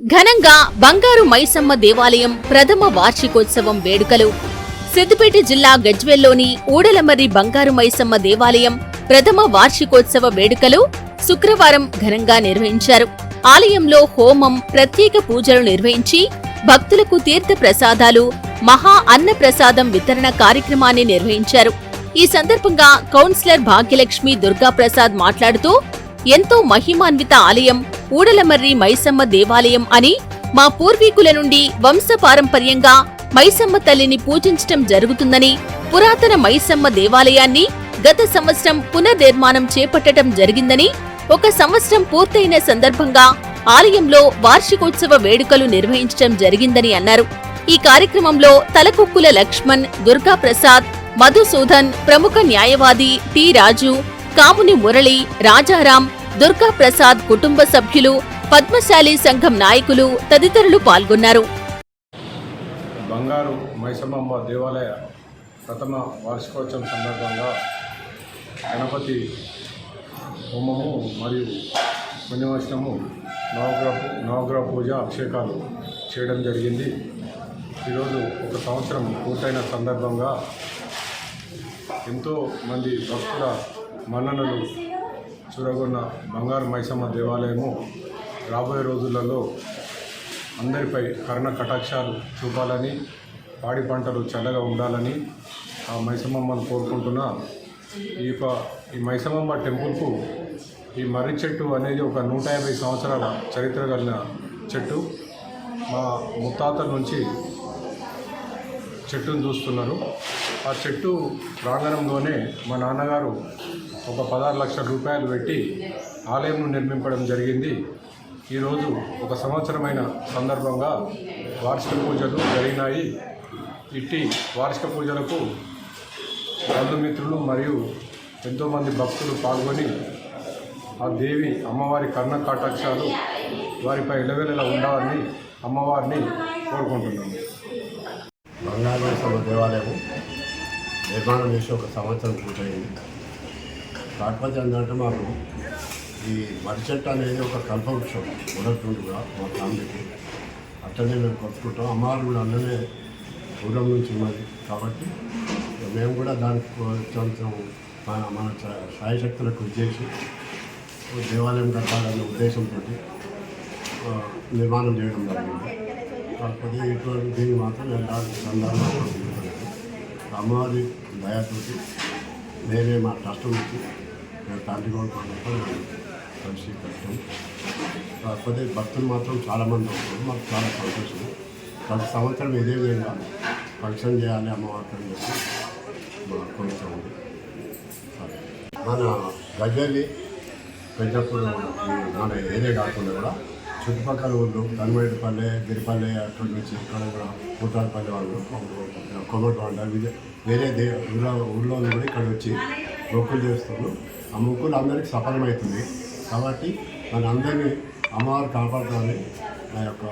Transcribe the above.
ఘనంగా బంగారు మైసమ్మ దేవాలయం ప్రథమ వార్షికోత్సవం వేడుకలు. సిద్దిపేట జిల్లా గజ్వెల్లోని ఊడలమర్రి బంగారు మైసమ్మ దేవాలయం ప్రథమ వార్షికోత్సవ వేడుకలు శుక్రవారం ఘనంగా నిర్వహించారు. ఆలయంలో హోమం ప్రత్యేక పూజలు నిర్వహించి భక్తులకు తీర్థ ప్రసాదాలు మహా అన్న ప్రసాదం వితరణ కార్యక్రమాన్ని నిర్వహించారు. ఈ సందర్భంగా కౌన్సిలర్ భాగ్యలక్ష్మి దుర్గాప్రసాద్ మాట్లాడుతూ ఎంతో మహిమాన్విత ఆలయం ఊడలమర్రి మైసమ్మ దేవాలయం అని మా పూర్వీకుల నుండి వంశపారంపర్యంగా మైసమ్మ తల్లిని పూజించటం జరుగుతుందని పురాతన మైసమ్మ దేవాలయాన్ని గత సంవత్సరం పునర్నిర్మాణం చేపట్టడం జరిగిందని ఒక సంవత్సరం పూర్తయిన సందర్భంగా ఆలయంలో వార్షికోత్సవ వేడుకలు నిర్వహించడం జరిగిందని అన్నారు. ఈ కార్యక్రమంలో తలకుక్కుల లక్ష్మణ్ దుర్గా ప్రసాద్ మధుసూదన్ ప్రముఖ న్యాయవాది టి రాజు కాముని మురళి రాజారాం దుర్గా ప్రసాద్ కుటుంబ సభ్యులు పద్మశాలి సంఘం నాయకులు తదితరులు పాల్గొన్నారు. బంగారు మైసమ్మమ్మ దేవాలయ ప్రథమ వార్షికోత్సవం సందర్భంగా గణపతి హోమము మరియు పుణ్యవచనము నవగ్రహ నవగ్రహ పూజ అభిషేకాలు చేయడం జరిగింది. ఈరోజు ఒక సంవత్సరం పూర్తయిన సందర్భంగా ఎంతో మంది భక్తుల మన్ననలు చూరగొన్న బంగారు మైసమ్మ దేవాలయము రాబోయే రోజులలో అందరిపై కరుణ కటాక్షాలు చూపాలని పాడి పంటలు చల్లగా ఉండాలని ఆ మైసమ్మమ్మను కోరుకుంటున్నా. ఈ ఈ మైసమ్మమ్మ టెంపుల్కు ఈ మర్రి చెట్టు అనేది ఒక నూట యాభై సంవత్సరాల చరిత్ర కలిగిన చెట్టు. మా ముత్తాతల నుంచి చెట్టును చూస్తున్నారు. ఆ చెట్టు ప్రాంగణంలోనే మా నాన్నగారు ఒక పదహారు లక్షల రూపాయలు పెట్టి ఆలయంను నిర్మించడం జరిగింది. ఈరోజు ఒక సంవత్సరమైన సందర్భంగా వార్షిక పూజలు జరిగినాయి. ఇట్టి వార్షిక పూజలకు బంధుమిత్రులు మరియు ఎంతోమంది భక్తులు పాల్గొని ఆ దేవి అమ్మవారి కర్ణ కటాక్షాలు వారిపై ఇలవేళలా ఉండాలని అమ్మవారిని కోరుకుంటున్నాము. బంగాళేశ్వర దేవాలయం నిర్మాణం చేసి ఒక సంవత్సరం పూర్తయింది. కాకపోతే ఏంటంటే మాకు ఈ మర్రి చెట్టు అనేది ఒక కల్పవృక్షం మొదటి కూడా మా ఫ్యామిలీకి. అట్లనే మేము కొట్టుకుంటాం. అమ్మవారు కూడా అన్ననే దూరం నుంచి ఉన్నది కాబట్టి మేము కూడా దానికి కొంచెం మన మన సాయశక్తులకు కృషి చేసి దేవాలయం కట్టాలనే ఉద్దేశంతో నిర్మాణం చేయడం జరిగింది. కాకపోతే ఇటువంటి దీన్ని మాత్రం ఎలాంటి సందర్భం అమ్మవారి దయతోటి నేనే మా ట్రస్ట్ నుంచి మేము తండ్రి కొడుకున్నప్పుడు కలిసి కట్టాం. కాకపోతే భక్తులు మాత్రం చాలామంది ఉంటారు మాకు చాలా సంతోషం. ప్రతి సంవత్సరం ఇదే విధంగా ఫంక్షన్ చేయాలి అమ్మవారికి అని చెప్పి మా కోరిక ఉంది. సరే. మన గజ్జల్లి పెద్దప్పుడు మన ఏరియా కాకుండా కూడా చుట్టుపక్కల ఊళ్ళు కనుమేటిపల్లె గిరిపల్లె అక్కడి నుంచి ఇక్కడ కూడా వాళ్ళు కొమ్మటివాడ వాళ్ళు వేరే దే ఊళ్ళో ఊళ్ళో కూడా ఇక్కడ వచ్చి మొక్కులు చేస్తున్నారు. ఆ మొక్కులు అందరికీ సఫలమవుతుంది కాబట్టి మన అందరినీ అమ్మవారు కాపాడాలని నా యొక్క